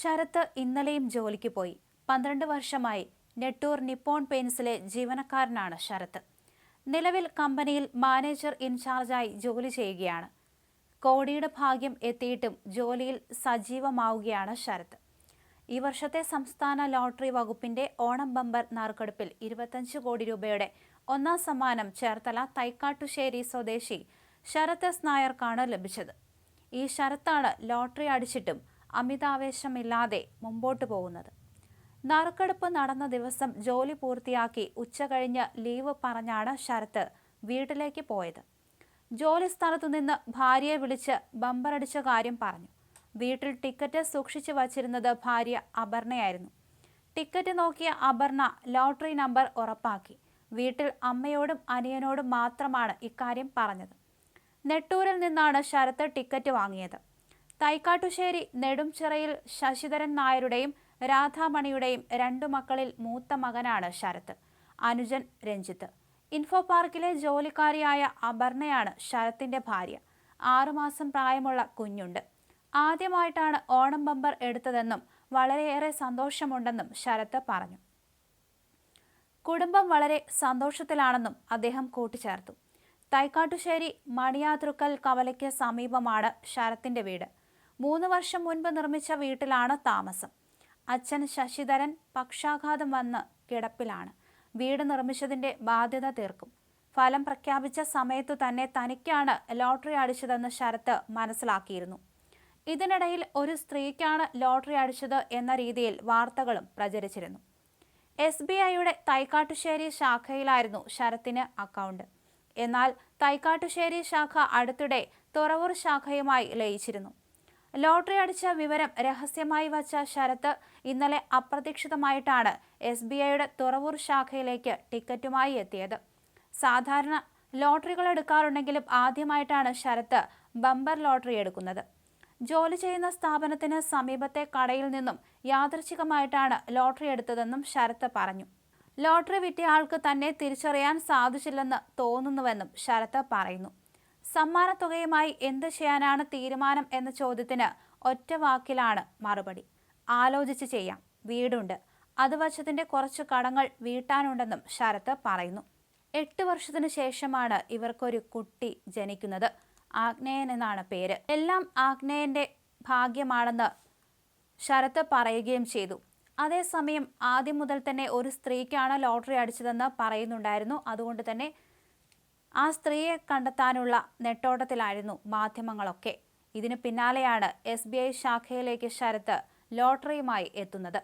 ശരത്ത് ഇന്നലെയും ജോലിക്ക് പോയി. പന്ത്രണ്ട് വർഷമായി നെട്ടൂർ നിപ്പോൺ പെയിൻസിലെ ജീവനക്കാരനാണ് ശരത്ത്. നിലവിൽ കമ്പനിയിൽ മാനേജർ ഇൻചാർജായി ജോലി ചെയ്യുകയാണ്. കോടിയുടെ ഭാഗ്യം എത്തിയിട്ടും ജോലിയിൽ സജീവമാവുകയാണ് ശരത്ത്. ഈ വർഷത്തെ സംസ്ഥാന ലോട്ടറി വകുപ്പിന്റെ ഓണം ബമ്പർ നറുക്കെടുപ്പിൽ ഇരുപത്തഞ്ച് കോടി രൂപയുടെ ഒന്നാം സമ്മാനം ചേർത്തല തൈക്കാട്ടുശ്ശേരി സ്വദേശി ശരത് എസ് നായർക്കാണ് ലഭിച്ചത്. ഈ ശരത്താണ് ലോട്ടറി അടിച്ചിട്ടും അമിതാവേശമില്ലാതെ മുമ്പോട്ട് പോകുന്നത്. നറുക്കെടുപ്പ് നടന്ന ദിവസം ജോലി പൂർത്തിയാക്കി ഉച്ച ഉച്ചകഴിഞ്ഞ് ലീവ് പറഞ്ഞാണ് ശരത്ത് വീട്ടിലേക്ക് പോയത്. ജോലി സ്ഥലത്തു നിന്ന് ഭാര്യയെ വിളിച്ച് ബമ്പറടിച്ച കാര്യം പറഞ്ഞു. വീട്ടിൽ ടിക്കറ്റ് സൂക്ഷിച്ചു വച്ചിരുന്നത് ഭാര്യ അപർണയായിരുന്നു. ടിക്കറ്റ് നോക്കിയ അപർണ ലോട്ടറി നമ്പർ ഉറപ്പാക്കി. വീട്ടിൽ അമ്മയോടും അനിയനോടും മാത്രമാണ് ഇക്കാര്യം പറഞ്ഞത്. നെട്ടൂരിൽ നിന്നാണ് ശരത്ത് ടിക്കറ്റ് വാങ്ങിയത്. തൈക്കാട്ടുശ്ശേരി നെടുംചിറയിൽ ശശിധരൻ നായരുടെയും രാധാമണിയുടെയും രണ്ടു മക്കളിൽ മൂത്ത മകനാണ് ശരത് അനുജൻ രഞ്ജിത്ത്. ഇൻഫോ പാർക്കിലെ ജോലിക്കാരിയായ അപർണയാണ് ശരത്തിന്റെ ഭാര്യ. ആറുമാസം പ്രായമുള്ള കുഞ്ഞുണ്ട്. ആദ്യമായിട്ടാണ് ഓണം ബമ്പർ എടുത്തതെന്നും വളരെയേറെ സന്തോഷമുണ്ടെന്നും ശരത്ത് പറഞ്ഞു. കുടുംബം വളരെ സന്തോഷത്തിലാണെന്നും അദ്ദേഹം കൂട്ടിച്ചേർത്തു. തൈക്കാട്ടുശ്ശേരി മണിയാതൃക്കൽ കവലയ്ക്ക് സമീപമാണ് ശരത്തിന്റെ വീട്. മൂന്ന് വർഷം മുൻപ് നിർമ്മിച്ച വീട്ടിലാണ് താമസം. അച്ഛൻ ശശിധരൻ പക്ഷാഘാതം വന്ന് കിടപ്പിലാണ്. വീട് നിർമ്മിച്ചതിന്റെ ബാധ്യത തീർക്കും. ഫലം പ്രഖ്യാപിച്ച സമയത്തു തന്നെ തനിക്കാണ് ലോട്ടറി അടിച്ചതെന്ന് ശരത്ത് മനസ്സിലാക്കിയിരുന്നു. ഇതിനിടയിൽ ഒരു സ്ത്രീക്കാണ് ലോട്ടറി അടിച്ചത് എന്ന രീതിയിൽ വാർത്തകളും പ്രചരിച്ചിരുന്നു. എസ് ബി ഐയുടെ തൈക്കാട്ടുശ്ശേരി ശാഖയിലായിരുന്നു ശരത്തിന് അക്കൗണ്ട്. എന്നാൽ തൈക്കാട്ടുശ്ശേരി ശാഖ അടുത്തിടെ തുറവൂർ ശാഖയുമായി ലയിച്ചിരുന്നു. ലോട്ടറി അടിച്ച വിവരം രഹസ്യമായി വച്ച ശരത്ത് ഇന്നലെ അപ്രതീക്ഷിതമായിട്ടാണ് എസ് ബി ഐയുടെ തുറവൂർ ശാഖയിലേക്ക് ടിക്കറ്റുമായി എത്തിയത്. സാധാരണ ലോട്ടറികൾ എടുക്കാറുണ്ടെങ്കിലും ആദ്യമായിട്ടാണ് ശരത്ത് ബമ്പർ ലോട്ടറി എടുക്കുന്നത്. ജോലി ചെയ്യുന്ന സ്ഥാപനത്തിന് സമീപത്തെ കടയിൽ നിന്നും യാദൃച്ഛികമായിട്ടാണ് ലോട്ടറി എടുത്തതെന്നും ശരത്ത് പറഞ്ഞു. ലോട്ടറി വിറ്റയാൾക്ക് തന്നെ തിരിച്ചറിയാൻ സാധിച്ചില്ലെന്ന് തോന്നുന്നുവെന്നും ശരത്ത് പറയുന്നു. സമ്മാനത്തുകയുമായി എന്ത് ചെയ്യാനാണ് തീരുമാനം എന്ന ചോദ്യത്തിന് ഒറ്റ വാക്കിലാണ് മറുപടി. ആലോചിച്ച് ചെയ്യാം. വീടുണ്ട്. അത് വശത്തിന്റെ കുറച്ച് കടങ്ങൾ വീട്ടാനുണ്ടെന്നും ശരത് പറയുന്നു. എട്ട് വർഷത്തിനു ശേഷമാണ് ഇവർക്കൊരു കുട്ടി ജനിക്കുന്നത്. ആഗ്നേയൻ എന്നാണ് പേര്. എല്ലാം ആഗ്നേയന്റെ ഭാഗ്യമാണെന്ന് ശരത് പറയുകയും ചെയ്തു. അതേസമയം ആദ്യം മുതൽ തന്നെ ഒരു സ്ത്രീക്കാണ് ലോട്ടറി അടിച്ചതെന്ന് പറയുന്നുണ്ടായിരുന്നു. അതുകൊണ്ട് തന്നെ ആ സ്ത്രീയെ കണ്ടെത്താനുള്ള നെട്ടോട്ടത്തിലായിരുന്നു മാധ്യമങ്ങളൊക്കെ. ഇതിന് പിന്നാലെയാണ് എസ് ബി ഐ ശാഖയിലേക്ക് ശരത്ത് ലോട്ടറിയുമായി എത്തുന്നത്.